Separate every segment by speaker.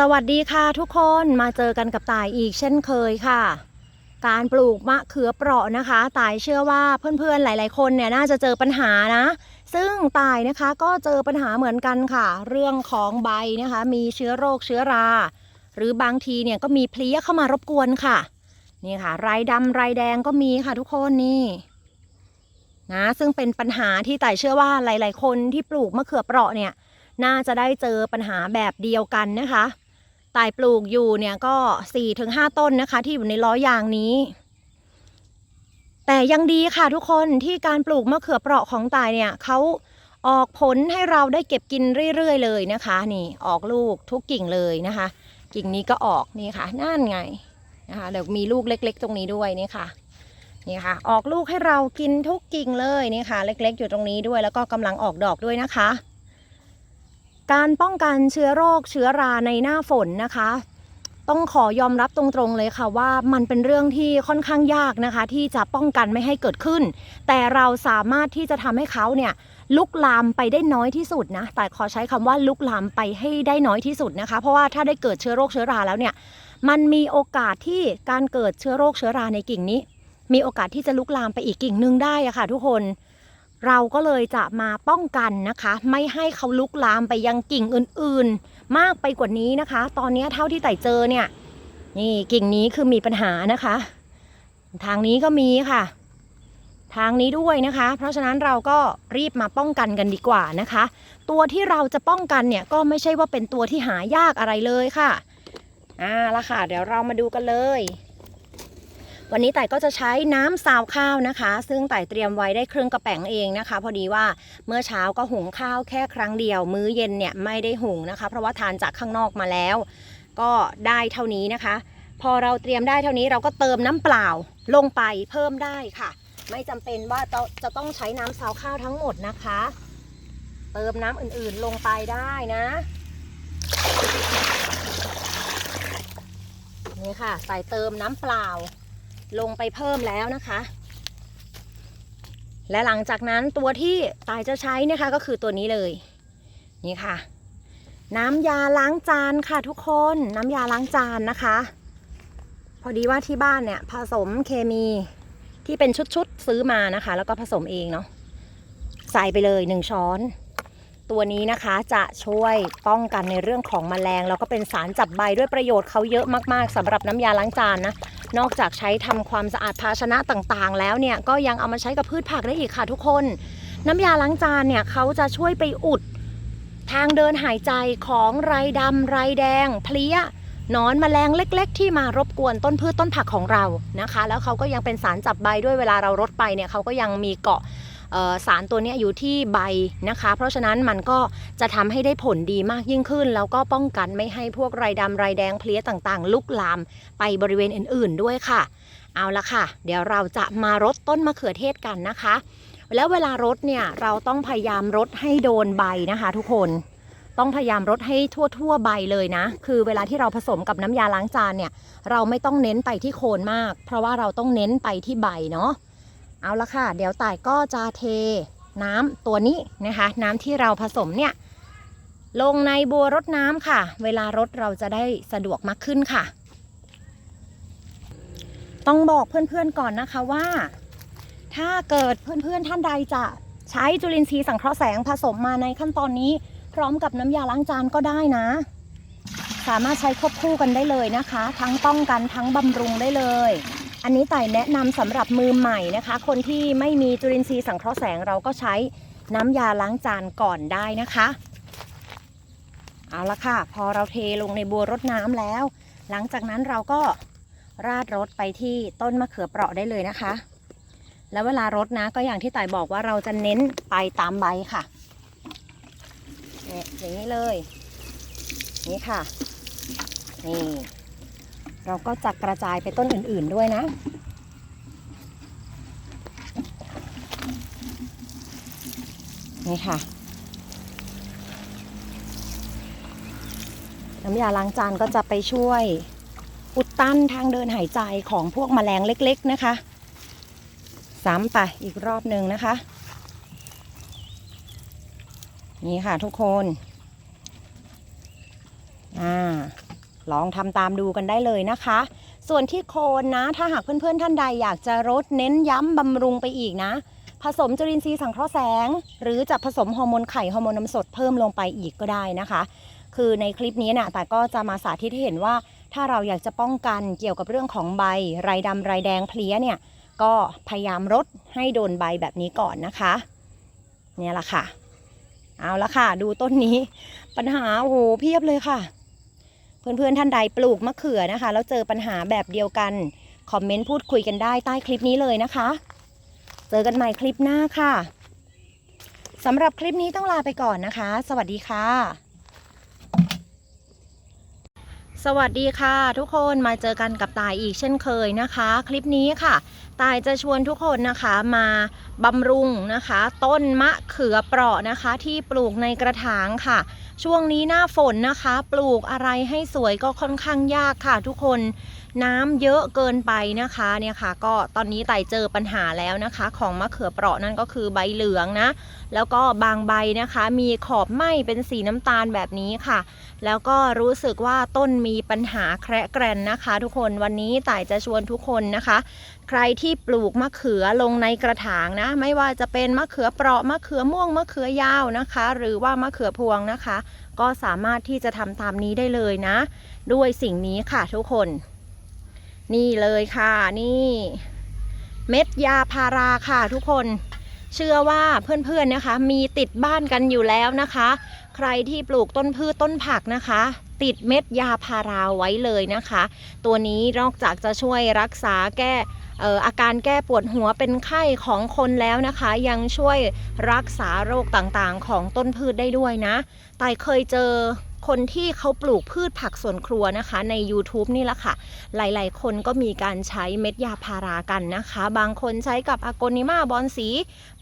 Speaker 1: สวัสดีค่ะทุกคนมาเจอกันกับตายอีกเช่นเคยค่ะ การปลูกมะเขือเปราะนะคะ ตายเชื่อว่าเพื่อนๆหลาย ๆ คนเนี่ยน่าจะเจอปัญหานะ ซึ่งตายนะคะก็เจอปัญหาเหมือนกันค่ะ เรื่องของใบนะคะ มีเชื้อโรคเชื้อรา หรือบางทีเนี่ยก็มีเพลี้ยเข้ามารบกวนค่ะ นี่ค่ะไรดำไรแดงก็มีค่ะทุกคนนี่นะซึ่งเป็นปัญหาที่ตายเชื่อว่าหลาย ๆ คนที่ปลูกมะเขือเปราะเนี่ยน่าจะได้เจอปัญหาแบบเดียวกันนะคะ ตายปลูกอยู่เนี่ยก็4-5ต้นนะคะ ที่อยู่ในล้อยางนี้ แต่ยังดีค่ะทุกคนที่การปลูกมะเขือเปราะของตายเนี่ยเขาออกผลให้เราได้เก็บกินเรื่อยๆเลยนะคะ นี่ออกลูกทุกกิ่งเลยนะคะ กิ่งนี้ก็ออกนี่ค่ะนั่นไงนะคะเดี๋ยวมีลูกเล็ก ๆ ตรงนี้ด้วยนี่ค่ะนี่ค่ะ ออกลูกให้เรากินทุกกิ่งเลยนี่ค่ะ เล็ก ๆ อยู่ตรงนี้ด้วย แล้วก็กำลังออกดอกด้วยนะคะ การป้องกันเชื้อโรคเชื้อราในหน้าฝนนะคะ ต้องขอยอมรับตรงๆเลยค่ะว่ามันเป็นเรื่องที่ค่อนข้างยากนะคะ ที่จะป้องกันไม่ให้เกิดขึ้น แต่เราสามารถที่จะทำให้เขาเนี่ยลุกลามไปได้น้อยที่สุดนะ แต่ขอใช้คำว่าลุกลามไปให้ได้น้อยที่สุดนะคะ เพราะว่าถ้าได้เกิดเชื้อโรคเชื้อราแล้วเนี่ย มันมีโอกาสที่การเกิดเชื้อโรคเชื้อราในกิ่งนี้ มีโอกาสที่จะลุกลามไปอีกกิ่งหนึ่งได้อะค่ะ ทุกคน เราก็เลยจะมาป้องกันนะคะ ไม่ให้เขาลุกลามไปยังกิ่งอื่นๆ มากไปกว่านี้นะคะ ตอนนี้เท่าที่ไต่เจอเนี่ย นี่กิ่งนี้คือมีปัญหานะคะ ทางนี้ก็มีค่ะ ทางนี้ด้วยนะคะ เพราะฉะนั้นเราก็รีบมาป้องกันกันดีกว่านะคะ ตัวที่เราจะป้องกันเนี่ยก็ไม่ใช่ว่าเป็นตัวที่หายากอะไรเลยค่ะอ่าละค่ะ เดี๋ยวเรามาดูกันเลย วันนี้ไต่ก็จะใช้น้ำซาวข้าวนะคะ ซึ่งไต่เตรียมไว้ได้ครึ่งกระแป๋งเองนะคะ พอดีว่าเมื่อเช้าก็หุงข้าวแค่ครั้งเดียว มื้อเย็นเนี่ยไม่ได้หุงนะคะ เพราะว่าทานจากข้างนอกมาแล้ว ก็ได้เท่านี้นะคะ พอเราเตรียมได้เท่านี้เราก็เติมน้ำเปล่าลงไปเพิ่มได้ค่ะ ไม่จำเป็นว่าจะจะต้องใช้น้ำซาวข้าวทั้งหมดนะคะ เติมน้ำอื่นๆลงไปได้นะนี่ค่ะใส่เติมน้ำเปล่า ลงไปเพิ่มแล้วนะคะ และหลังจากนั้นตัวที่ตายจะใช้นะคะก็คือตัวนี้เลย นี่ค่ะ น้ำยาล้างจานค่ะทุกคนน้ำยาล้างจานนะคะ พอดีว่าที่บ้านเนี่ยผสมเคมีที่เป็นชุดๆซื้อมานะคะ แล้วก็ผสมเองเนาะใส่ไปเลยหนึ่งช้อน ตัวนี้นะคะจะช่วยป้องกันในเรื่องของแมลง แล้วก็เป็นสารจับใบด้วยประโยชน์เขาเยอะมากๆสำหรับน้ำยาล้างจานนะ นอกจากใช้ทำความสะอาดภาชนะต่างๆ แล้วเนี่ยก็ยังเอามาใช้กับพืชผักได้อีกค่ะทุกคน น้ำยาล้างจานเนี่ยเขาจะช่วยไปอุด ทางเดินหายใจของไรดำไรแดง เพลี้ยนอนแมลงเล็ก ๆ ที่มารบกวนต้นพืชต้นผักของเรานะคะ แล้วเขาก็ยังเป็นสารจับใบด้วยเวลาเรารดไปเนี่ยเขาก็ยังมีเกาะ สารตัวนี้อยู่ที่ใบนะคะ เพราะฉะนั้นมันก็จะทำให้ได้ผลดีมากยิ่งขึ้น แล้วก็ป้องกันไม่ให้พวกไรดำไรแดงเพลี้ยต่างๆ ลุกลามไปบริเวณอื่นๆด้วยค่ะ เอาละค่ะ เดี๋ยวเราจะมารดต้นมะเขือเทศกันนะคะ แล้วเวลารดเนี่ยเราต้องพยายามรดให้โดนใบนะคะทุกคนต้องพยายามรดให้ทั่ว ๆ ใบเลยนะ คือเวลาที่เราผสมกับน้ำยาล้างจานเนี่ย เราไม่ต้องเน้นไปที่โคนมาก เพราะว่าเราต้องเน้นไปที่ใบเนาะ เอาละค่ะ เดี๋ยวต่ายก็จะเทน้ำตัวนี้นะคะ น้ำที่เราผสมเนี่ย ลงในบัวรดน้ำค่ะ เวลารดเราจะได้สะดวกมากขึ้นค่ะ ต้องบอกเพื่อนๆก่อนนะคะว่า ถ้าเกิดเพื่อนๆท่านใดจะใช้จุลินทรีย์สังเคราะห์แสงผสมมาในขั้นตอนนี้ พร้อมกับน้ำยาล้างจานก็ได้นะ สามารถใช้ควบคู่กันได้เลยนะคะ ทั้งป้องกันทั้งบำรุงได้เลย อันนี้ไต่แนะนำสำหรับมือใหม่นะคะ คนที่ไม่มีจุลินทรีย์สังเคราะห์แสงเราก็ใช้น้ำยาล้างจานก่อนได้นะคะ เอาละค่ะ พอเราเทลงในบัวรดน้ำแล้ว หลังจากนั้นเราก็ราดรดไปที่ต้นมะเขือเปราะได้เลยนะคะ แล้วเวลารดนะก็อย่างที่ต่ายบอกว่าเราจะเน้นไปตามใบค่ะเนี่ยอย่างนี้เลย นี่ค่ะ นี่ เราก็จะกระจายไปต้นอื่น ๆด้วยนะ นี่ค่ะ น้ำยาล้างจานก็จะไปช่วยอุดตันทางเดินหายใจของพวกแมลงเล็ก ๆ นะคะ ซ้ำไปอีกรอบหนึ่งนะคะ นี่ค่ะทุกคน อ่า ลองทำตามดูกันได้เลยนะคะ ส่วนที่โคนนะ ถ้าหากเพื่อนๆท่านใดอยากจะรดเน้นย้ำบำรุงไปอีกนะ ผสมจุลินทรีย์สังเคราะห์แสง หรือจะผสมฮอร์โมนไข่ฮอร์โมนน้ำสดเพิ่มลงไปอีกก็ได้นะคะ คือในคลิปนี้นะ่ะแต่ก็จะมาสาธิตให้เห็นว่า ถ้าเราอยากจะป้องกันเกี่ยวกับเรื่องของใบไรดำไรแดงเพลี้ยเนี่ยก็พยายามรดให้โดนใบแบบนี้ก่อนนะคะ เนี่ยละค่ะ เอาละค่ะ ดูต้นนี้ ปัญหาโอ้โหเพียบเลยค่ะ เพื่อนๆท่านใดปลูกมะเขือนะคะ แล้วเจอปัญหาแบบเดียวกัน คอมเมนต์พูดคุยกันได้ใต้คลิปนี้เลยนะคะ เจอกันใหม่คลิปหน้าค่ะสำหรับคลิปนี้ต้องลาไปก่อนนะคะ สวัสดีค่ะ สวัสดีค่ะ ทุกคนมาเจอกันกับตายอีกเช่นเคยนะคะ คลิปนี้ค่ะตายจะชวนทุกคนนะคะมาบำรุงนะคะ ต้นมะเขือเปราะนะคะ ที่ปลูกในกระถางค่ะ ช่วงนี้หน้าฝนนะคะ ปลูกอะไรให้สวยก็ค่อนข้างยากค่ะ ทุกคนน้ำเยอะเกินไปนะคะเนี่ยค่ะ ก็ตอนนี้ไต่เจอปัญหาแล้วนะคะ ของมะเขือเปราะนั่นก็คือใบเหลืองนะ แล้วก็บางใบนะคะ มีขอบไหม้เป็นสีน้ำตาลแบบนี้ค่ะ แล้วก็รู้สึกว่าต้นมีปัญหาแคระแกรนนะคะ ทุกคนวันนี้ไต่จะชวนทุกคนนะคะ ใครที่ปลูกมะเขือลงในกระถางนะ ไม่ว่าจะเป็นมะเขือเปราะมะเขือม่วงมะเขือยาวนะคะ หรือว่ามะเขือพวงนะคะ ก็สามารถที่จะทำตามนี้ได้เลยนะ ด้วยสิ่งนี้ค่ะทุกคน นี่เลยค่ะนี่ เม็ดยาพาราค่ะทุกคนเชื่อว่าเพื่อนๆนะคะ มีติดบ้านกันอยู่แล้วนะคะ ใครที่ปลูกต้นพืชต้นผักนะคะ ติดเม็ดยาพาราไว้เลยนะคะ ตัวนี้นอกจากจะช่วยรักษาแก้ อาการแก้ปวดหัวเป็นไข้ของคนแล้วนะคะ ยังช่วยรักษาโรคต่างๆ ของต้นพืชได้ด้วยนะแต่เคยเจอ คนที่เขาปลูกพืชผักสวนครัวนะคะ ใน YouTube นี่แหละค่ะ หลายๆ คนก็มีการใช้เม็ดยาพารากันนะคะ บางคนใช้กับอากนิมาบอนสี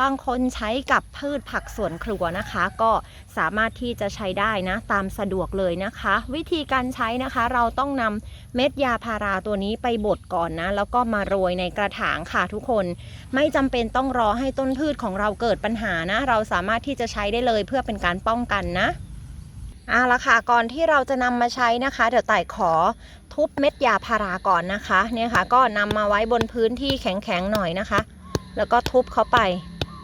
Speaker 1: บางคนใช้กับพืชผักสวนครัวนะคะ ก็สามารถที่จะใช้ได้นะตามสะดวกเลยนะคะ วิธีการใช้นะคะเราต้องนำเม็ดยาพาราตัวนี้ไปบดก่อนนะ แล้วก็มาโรยในกระถางค่ะทุกคน ไม่จำเป็นต้องรอให้ต้นพืชของเราเกิดปัญหานะ เราสามารถที่จะใช้ได้เลยเพื่อเป็นการป้องกันนะ เอาละค่ะก่อนที่เราจะนำมาใช้นะคะ เดี๋ยวไต่ขอทุบเม็ดยาพาราก่อนนะคะเนี่ยค่ะ ก็นำมาไว้บนพื้นที่แข็งๆหน่อยนะคะ แล้วก็ทุบเข้าไป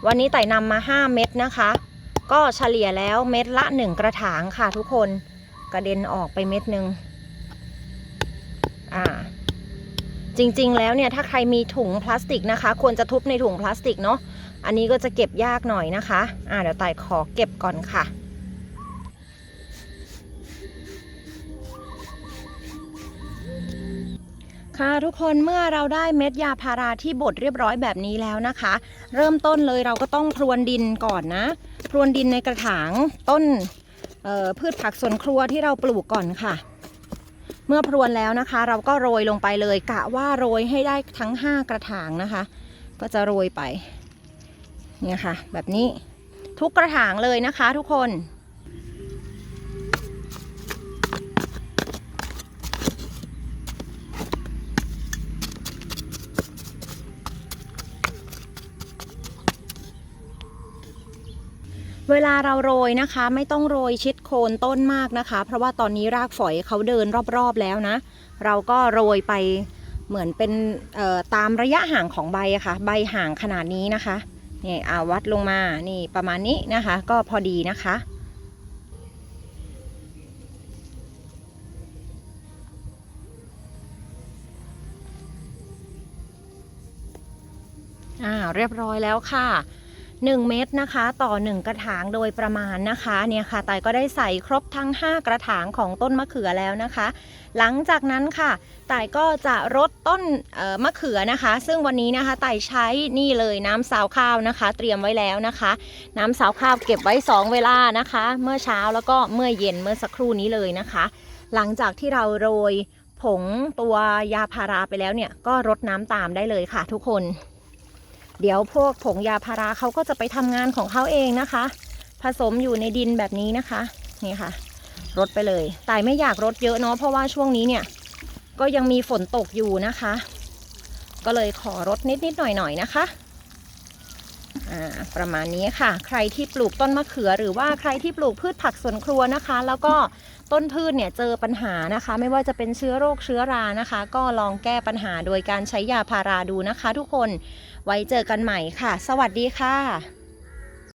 Speaker 1: วันนี้ไต่นำมา 5 เม็ดนะคะ ก็เฉลี่ยแล้วเม็ดละ 1 กระถางค่ะทุกคนกระเด็นออกไปเม็ดหนึ่งอ่าจริงๆ แล้วเนี่ยถ้าใครมีถุงพลาสติกนะคะ ควรจะทุบในถุงพลาสติกเนาะอันนี้ก็จะเก็บยากหน่อยนะคะ อ่าเดี๋ยวไต่ขอเก็บก่อนค่ะ ค่ะทุกคนเมื่อเราได้เม็ดยาพาราที่บดเรียบร้อยแบบนี้แล้วนะคะ เริ่มต้นเลยเราก็ต้องพรวนดินก่อนนะ พรวนดินในกระถางต้นพืชผักสวนครัวที่เราปลูกก่อนค่ะ เมื่อพรวนแล้วนะคะ เราก็โรยลงไปเลยกะว่าโรยให้ได้ทั้ง 5 กระถางนะคะ ก็จะโรยไปเนี่ยค่ะ แบบนี้ทุกกระถางเลยนะคะทุกคน เวลาเราโรยนะคะ ไม่ต้องโรยชิดโคนต้นมากนะคะ เพราะว่าตอนนี้รากฝอยเขาเดินรอบๆแล้วนะ เราก็โรยไปเหมือนเป็นตามระยะห่างของใบอะค่ะ ใบห่างขนาดนี้นะคะนี่อาวัดลงมานี่ประมาณนี้นะคะ ก็พอดีนะคะอ่าเรียบร้อยแล้วค่ะ 1 เม็ดนะคะ ต่อ 1 กระถางโดยประมาณนะคะเนี่ยค่ะไต่ก็ได้ใส่ครบทั้ง 5 กระถางของต้นมะเขือแล้วนะคะ หลังจากนั้นค่ะไต่ก็จะรดต้นมะเขือนะคะ ซึ่งวันนี้นะคะไต่ใช้นี่เลยน้ำสาวข้าวนะคะ เตรียมไว้แล้วนะคะ น้ำสาวข้าวเก็บไว้ 2 เวลานะคะ เมื่อเช้าแล้วก็เมื่อเย็นเมื่อสักครู่นี้เลยนะคะ หลังจากที่เราโรยผงตัวยาพาราไปแล้วเนี่ยก็รดน้ำตามได้เลยค่ะทุกคน เดี๋ยวพวกผงยาพาราเขาก็จะไปทำงานของเขาเองนะคะ ผสมอยู่ในดินแบบนี้นะคะ นี่ค่ะรดไปเลย แต่ไม่อยากรดเยอะเนาะเพราะว่าช่วงนี้เนี่ย ก็ยังมีฝนตกอยู่นะคะ ก็เลยขอรดนิดนิดๆหน่อยหน่อยนะคะ ประมาณนี้ค่ะ ใครที่ปลูกต้นมะเขือ หรือว่าใครที่ปลูกพืชผักสวนครัวนะคะ แล้วก็ต้นพืชเนี่ยเจอปัญหานะคะ ไม่ว่าจะเป็นเชื้อโรคเชื้อรานะคะ ก็ลองแก้ปัญหาโดยการใช้ยาพาราดูนะคะ ทุกคนไว้เจอกันใหม่ค่ะ สวัสดีค่ะ